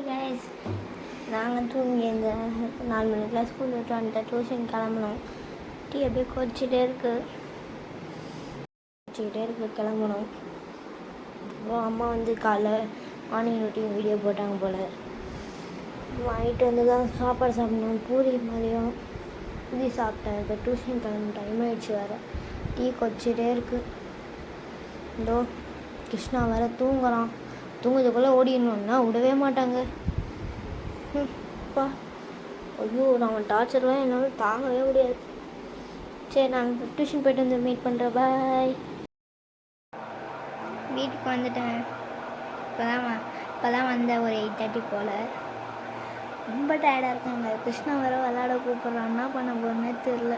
Hi guys நாங்கள் தூங்கி இந்த நாலு மணிக்கெலாம் ஸ்கூல் விட்டு வந்துட்டு டியூஷன் கிளம்பணும் டீ அப்படியே கொதிச்சுட்டே இருக்குது கொதிச்சுக்கிட்டே இருக்கு கிளம்பணும் அப்புறம் அம்மா வந்து காலைல மார்னிங் ரொட்டீன் வீடியோ போட்டாங்க போல். வாங்கிட்டு வந்து தான் சாப்பாடு சாப்பிடணும். பூரி மாதிரியும் பூரி சாப்பிட்டேன். இப்போ டியூஷன் கிளம்ப டைம் ஆகிடுச்சு வேறு. டீ கொதிச்சுட்டே இருக்குது இதோ கிருஷ்ணா வேற தூங்குறான். தூங்குறதுக்குள்ளே ஓடிடணும்னா விடவே மாட்டாங்க. ம், அப்பா ஐயோ நான் டார்ச்சர்லாம் என்னால் தாங்கவே முடியாது. சரி நாங்கள் டியூஷன் போயிட்டு வந்து மீட் பண்ணுறேன் பாய் வீட்டுக்கு வந்துட்டேன். இப்போ தான் இப்போ தான் வந்தேன் ஒரு எயிட் தேர்ட்டி போல். ரொம்ப டயர்டாக இருக்காங்க. கிருஷ்ணா வர விளாட கூப்பிட்றான். என்ன பண்ண போகிறேன்னே தெரில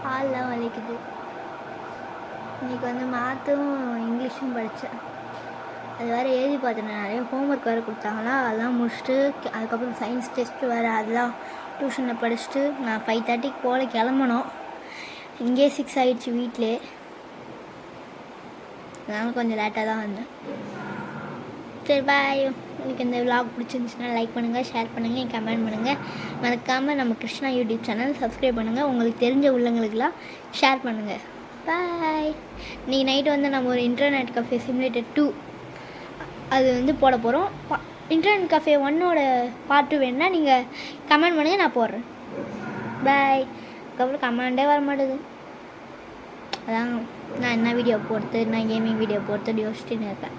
கால்லாம் வலிக்குது. இன்னைக்கு வந்து மேத்தும் இங்கிலீஷும் படித்தேன் அது வேறு எழுதி பார்த்துட்டேன். நிறைய ஹோம்ஒர்க் வேறு கொடுத்தாங்களா? அதெல்லாம் முடிச்சுட்டு அதுக்கப்புறம் சயின்ஸ் டெஸ்ட்டு வேறு அதெல்லாம் டியூஷனில் படிச்சுட்டு நான் ஃபைவ் தேர்ட்டிக்கு போல் கிளம்பணும். இங்கேயே சிக்ஸ் ஆகிடுச்சு வீட்டிலே அதனால கொஞ்சம் லேட்டாக தான் வந்தேன். சரி பாய் உங்களுக்கு இந்த விலாக் பிடிச்சிருந்துச்சுன்னா லைக் பண்ணுங்கள் ஷேர் பண்ணுங்கள் கமெண்ட் பண்ணுங்கள் மறக்காமல் நம்ம கிருஷ்ணா யூடியூப் சேனல் சப்ஸ்கிரைப் பண்ணுங்கள் உங்களுக்கு தெரிஞ்ச உள்ளங்களுக்கெல்லாம் ஷேர் பண்ணுங்கள் பாய் இன்றைக்கி நைட்டு வந்து நம்ம ஒரு இன்டர்நெட் கஃபே சிமுலேட்டட் டூ அது வந்து போட போகிறோம் இன்டர்நெட் கஃபே ஒன்னோட பார்ட் டூ நீங்கள் கமெண்ட் பண்ணுங்கள் நான் போடுறேன். பாய் அதுக்கப்புறம் கமெண்டே வர மாட்டேது அதான் நான் என்ன வீடியோ போடுறது நான் கேமிங் வீடியோ போடுறது யோசிச்சுன்னு இருக்கேன்